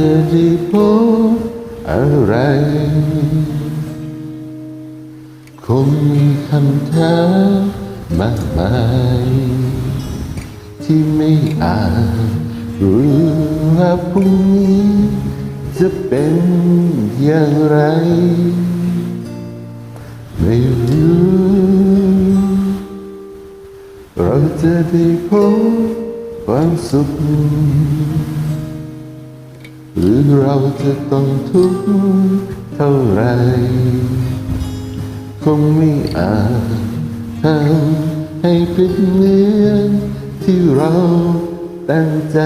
จะได้พบอะไร คงมีคำถามมากมาย ที่ไม่อาจรู้ว่าพรุ่งนี้ จะเป็นอย่างไร ไม่รู้เราจะได้พบความสุข รือเราจะต้องทุกข์เท่าไร คงไม่อาจทำให้เป็นเหมือที่เราตั้งใจ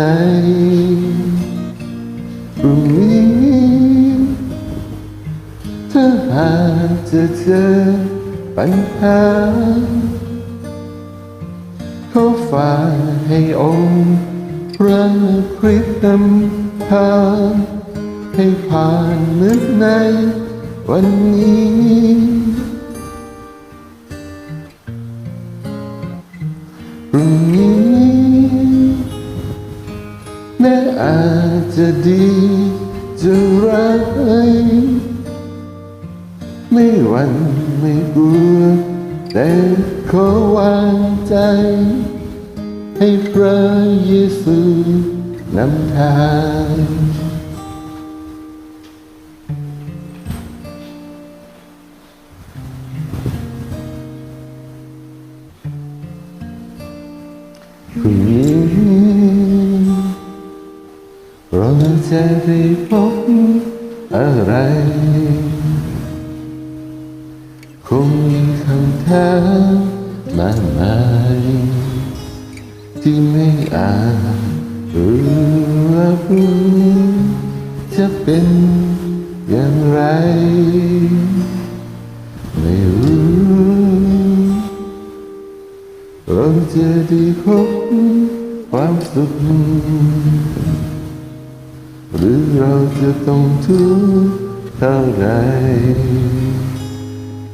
พรุ่งนี้ถ้าหากจะเจอปัญหาเขอฝากให้องค์ พระคริสต์นำพางให้ผ่านนึกในวันนี้ พรุ่งนี้แม้อาจจะดีจะร้ายไม่หวันไม่กลัวแต่ขอวางใจ ให้พระเยซูนำทางพรุ่งนี้เราจะได้พบอะไร คงมีคำถามมากมาย ที่ไม่อาจรู้ว่าพรุ่งนี้จะเป็นอย่างไร ไม่รู้เราจะได้พบความสุขหรือเราจะต้องทุกข์เท่าไร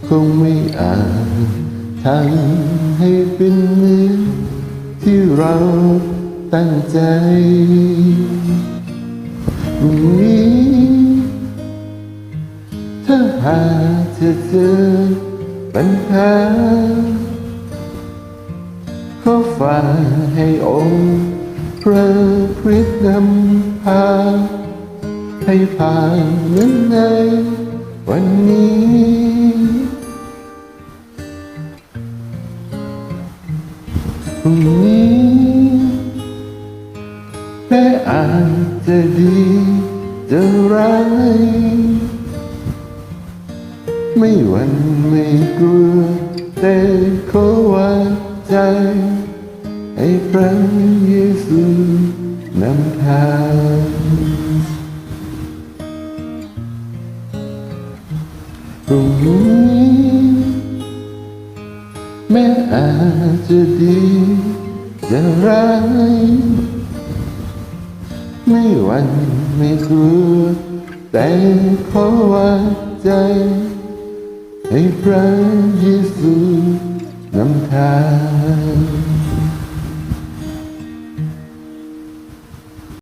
คงไม่อาจทำให้เป็นเหมือน ที่เราตั้งใจพรุ่งนี้ถ้าหากจะเจอปัญหาขอฝากให้องค์พระคริสต์นำพา ให้ผ่านนั้นในวันนี้ รุ่งนี้แม้อาจจะดีจะร้ายไม่หวั่นไม่กลัวแต่ขอวางใจ ให้พระเยซูนำทางพรุ่งนี้ แม้อาจจะดีจะร้ายไม่หวั่นไม่กลัวแต่ขอวางใจ ให้พระเยซูนำทาง